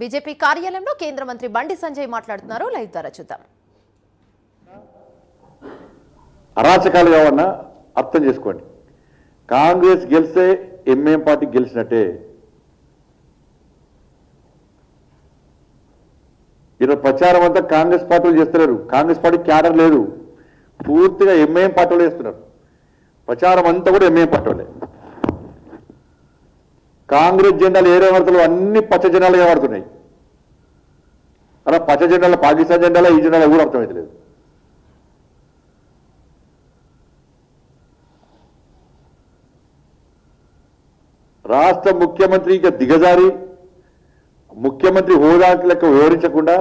BJP కార్యాలయంలో కేంద్ర మంత్రి బండి సంజయ్ మాట్లాడుతున్నారు. లైవ్ ద్వారా చూద్దాం. అరాచకాలు కావన్నా అర్థం చేసుకోండి. కాంగ్రెస్ గెలిస్తే ఎంఏం పార్టీ గెలిచినట్టే. ఈరోజు ప్రచారం అంతా కాంగ్రెస్ పార్టీలు చేస్తున్నారు కాంగ్రెస్ పార్టీ క్యాడర్ లేదు. పూర్తిగా ఎంఏం పార్టీలు చేస్తున్నారు. ప్రచారం అంతా కూడా ఎంఏం పార్టీలే కాంగ్రెస్ జెండాలు ఏరే వార్తలు అన్ని పచ్చ జెండాలుగా వాడుతున్నాయి. అలా పచ్చ జెండాలు పాకిస్తాన్ జెండాలో ఈ జెండాలో కూడా అర్థమైతలేదు. రాష్ట్ర ముఖ్యమంత్రి ఇక దిగజారి ముఖ్యమంత్రి హోదా లెక్క వివరించకుండా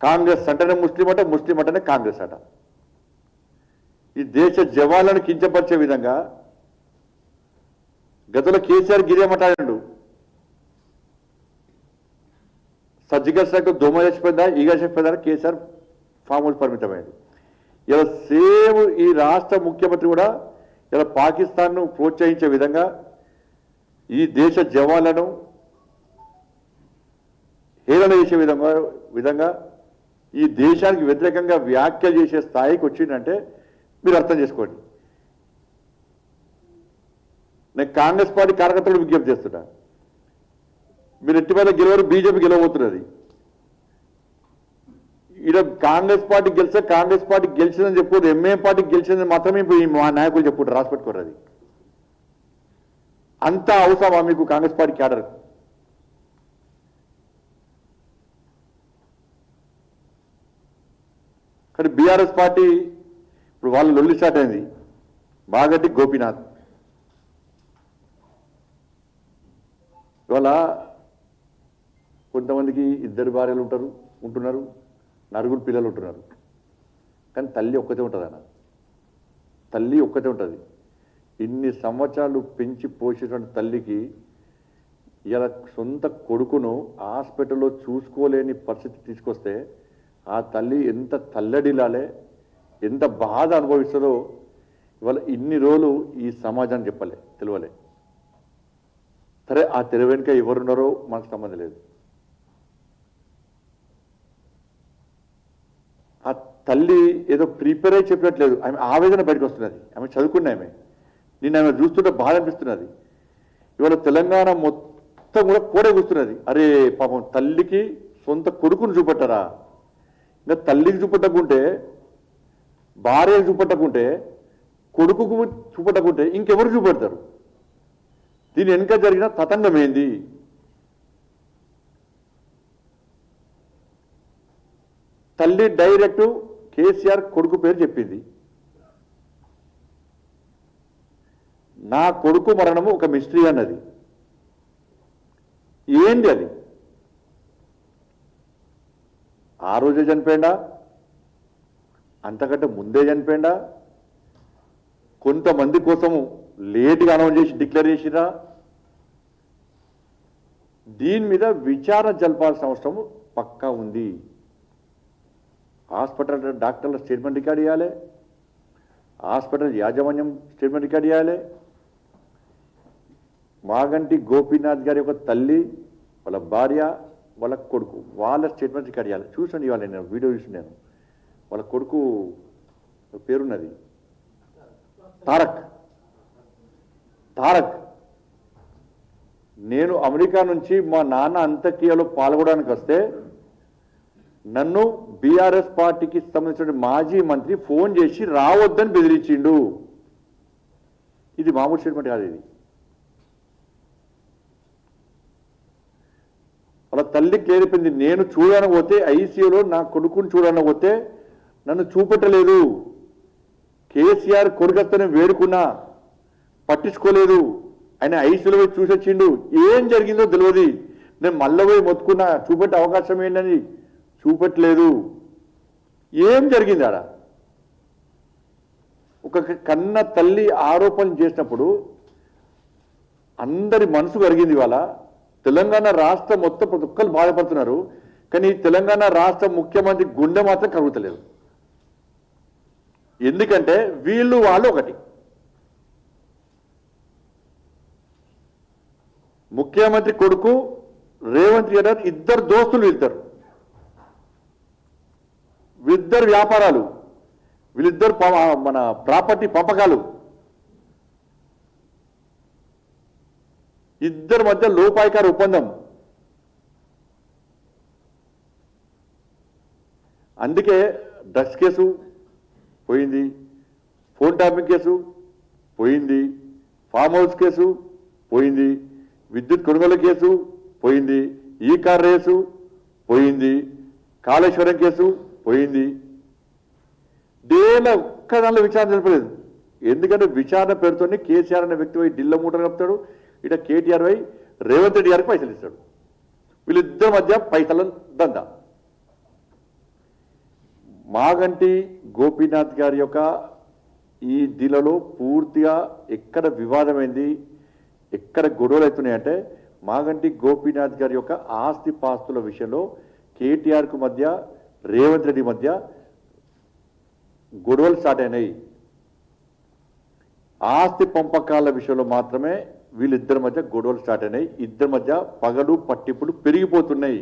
కాంగ్రెస్ అంటేనే ముస్లిం అంటే ముస్లిం అంటేనే కాంగ్రెస్ అట. ఈ దేశ జవాన్లను కించపరిచే విధంగా గతంలో కేసీఆర్ గిరేమంటాడు మాట్లాడాడు. సర్జికల్ స్ట్రైక్ దోమ చచ్చిపోయిందా ఈగ చచ్చిపోయిందా కేసీఆర్ ఫామ్ హౌస్ పరిమితమైంది. ఇలా సేమ్ ఈ రాష్ట్ర ముఖ్యమంత్రి కూడా ఇలా పాకిస్తాన్ను ప్రోత్సహించే విధంగా ఈ దేశ జవాన్లను హేళన చేసే విధంగా విధంగా ఈ దేశానికి వ్యతిరేకంగా వ్యాఖ్యలు చేసే స్థాయికి వచ్చిందంటే మీరు అర్థం చేసుకోండి. నేను కాంగ్రెస్ పార్టీ కార్యకర్తలు విజ్ఞప్తి చేస్తున్నా. మీరు ఎట్టి మీద గెలవరు బీజేపీ గెలవబోతున్నది. ఈడ కాంగ్రెస్ పార్టీ గెలిస్తే కాంగ్రెస్ పార్టీ గెలిచిందని చెప్పుకోరు ఎంఏ పార్టీ గెలిచిందని మాత్రమే మా నాయకులు చెప్పుకుంటారు రాసిపెట్టుకోరు అది అంత అవసరమా మీకు కాంగ్రెస్ పార్టీ క్యాడర్? కానీ బీఆర్ఎస్ పార్టీ ఇప్పుడు వాళ్ళు లొల్లి స్టార్ట్ అయింది. బాగట్టి గోపీనాథ్. ఇవాళ కొంతమందికి ఇద్దరు భార్యలు ఉంటారు ఉంటున్నారు నలుగురు పిల్లలు ఉంటున్నారు. కానీ తల్లి ఒక్కతే ఉంటుంది అన్న. తల్లి ఒక్కతే ఉంటుంది. ఇన్ని సంవత్సరాలు పెంచి పోసేటువంటి తల్లికి ఇలా సొంత కొడుకును హాస్పిటల్లో చూసుకోలేని పరిస్థితి తీసుకొస్తే ఆ తల్లి ఎంత తల్లడిలాలే ఎంత బాధ అనుభవిస్తుందో ఇవాళ ఇన్ని రోజులు ఈ సమాజాన్ని చెప్పలే తెలియలే సరే ఆ తెర వెనుక ఎవరున్నారో మనకు సంబంధం లేదు. ఆ తల్లి ఏదో ప్రిపేర్ అయి చెప్పినట్లేదు. ఆమె ఆవేదన బయటకు వస్తున్నది. ఆమె చదువుకున్న ఆమె. నిన్న ఆమె చూస్తుంటే బాధ అనిపిస్తున్నది. ఇవాళ తెలంగాణ మొత్తం కూడా కోడే కూస్తున్నది. అరే పాపం తల్లికి సొంత కొడుకును చూపెట్టరా? ఇంకా తల్లికి చూపెట్టకుంటే భార్యకు చూపెట్టకుంటే కొడుకుకు చూపెట్టకుంటే ఇంకెవరు చూపెడతారు? దీని వెనుక జరిగిన తతంగమేంది ఏంది? తల్లి డైరెక్ట్ కేసీఆర్ కొడుకు పేరు చెప్పింది. నా కొడుకు మరణము ఒక మిస్టరీ అన్నది. ఏంది అది? ఆ రోజే చనిపోయిందా అంతకంటే ముందే చనిపోయిందా కొంతమంది కోసము లేట్గా అనౌన్స్ చేసి డిక్లేర్ చేసిరా దీని మీద విచారణ జరపాల్సిన అవసరం పక్కా ఉంది. హాస్పిటల్ డాక్టర్ల స్టేట్మెంట్ రికార్డ్ చేయాలి. హాస్పిటల్ యాజమాన్యం స్టేట్మెంట్ రికార్డ్ చేయాలి. మాగంటి గోపీనాథ్ గారి యొక్క తల్లి వాళ్ళ భార్య వాళ్ళ కొడుకు వాళ్ళ స్టేట్మెంట్ రికార్డ్ చేయాలి. చూసండి ఇవాళ నేను వీడియో చూసి నేను. వాళ్ళ కొడుకు పేరున్నది. తారక్. తారక్ నేను అమెరికా నుంచి మా నాన్న అంత్యక్రియలో పాల్గొనడానికి వస్తే నన్ను బీఆర్ఎస్ పార్టీకి సంబంధించిన మాజీ మంత్రి ఫోన్ చేసి రావద్దని బెదిరించిండు. ఇది మామూలు స్టేట్మెంట్ కాదు ఇది. అలా తల్లికి ఏరిపోయింది నేను చూడడానికి పోతే ఐసీయూలో నా కొడుకుని చూడడానికి పోతే నన్ను చూపెట్టలేదు. కేసీఆర్ కొడుకత్తని వేడుకున్నా. పట్టించుకోలేదు. ఆయన ఐసీలో పోయి చూసొచ్చిండు. ఏం జరిగిందో తెలియదు నేను మళ్ళీ పోయి మొత్తుకున్నా. చూపెట్టే అవకాశం ఏంటని చూపెట్టలేదు. ఏం జరిగింది ఆడ? ఒక కన్న తల్లి ఆరోపణలు చేసినప్పుడు అందరి మనసు కరిగింది ఇవాళ. తెలంగాణ రాష్ట్రం మొత్తం ప్రతి ఒక్కరు బాధపడుతున్నారు. కానీ తెలంగాణ రాష్ట్ర ముఖ్యమంత్రి గుండె మాత్రం కరుగుతలేదు. ఎందుకంటే వీళ్ళు వాళ్ళు ఒకటి. ముఖ్యమంత్రి కొడుకు రేవంత్ రెడ్డి ఇద్దరు దోస్తులు ఇద్దరు వీళ్ళిద్దరు వ్యాపారాలు వీళ్ళిద్దరు ప- మన ప్రాపర్టీ పంపకాలు. ఇద్దరి మధ్య లోపాయికార ఒప్పందం. అందుకే డ్రగ్స్ కేసు పోయింది ఫోన్ ట్యాపింగ్ కేసు పోయింది ఫామ్ హౌస్ కేసు పోయింది. విద్యుత్ కొనుగోలు కేసు పోయింది ఈ కార్ రేసు పోయింది కాళేశ్వరం కేసు పోయింది. డేలా ఒక్క దానిలో విచారణ జరపలేదు. ఎందుకంటే విచారణ పేరుతోనే కేసీఆర్ అనే వ్యక్తి పోయి ఢిల్లో మూటలు కప్పుతాడు ఇట కేటీఆర్ పోయి రేవంత్ రెడ్డి గారికి పైసలు ఇస్తాడు. వీళ్ళిద్దరి మధ్య పైసల దందా. మాగంటి గోపీనాథ్ గారి యొక్క ఈ దిలలో పూర్తిగా ఎక్కడ వివాదమైంది ఎక్కడ గొడవలు అవుతున్నాయంటే మాగంటి గోపీనాథ్ గారి యొక్క ఆస్తి పాస్తుల విషయంలో కేటీఆర్కు మధ్య రేవంత్ రెడ్డి మధ్య గొడవలు స్టార్ట్ అయినాయి. ఆస్తి పంపకాల విషయంలో మాత్రమే వీళ్ళిద్దరి మధ్య గొడవలు స్టార్ట్ అయినాయి. ఇద్దరి మధ్య పగలు పట్టింపులు పెరిగిపోతున్నాయి.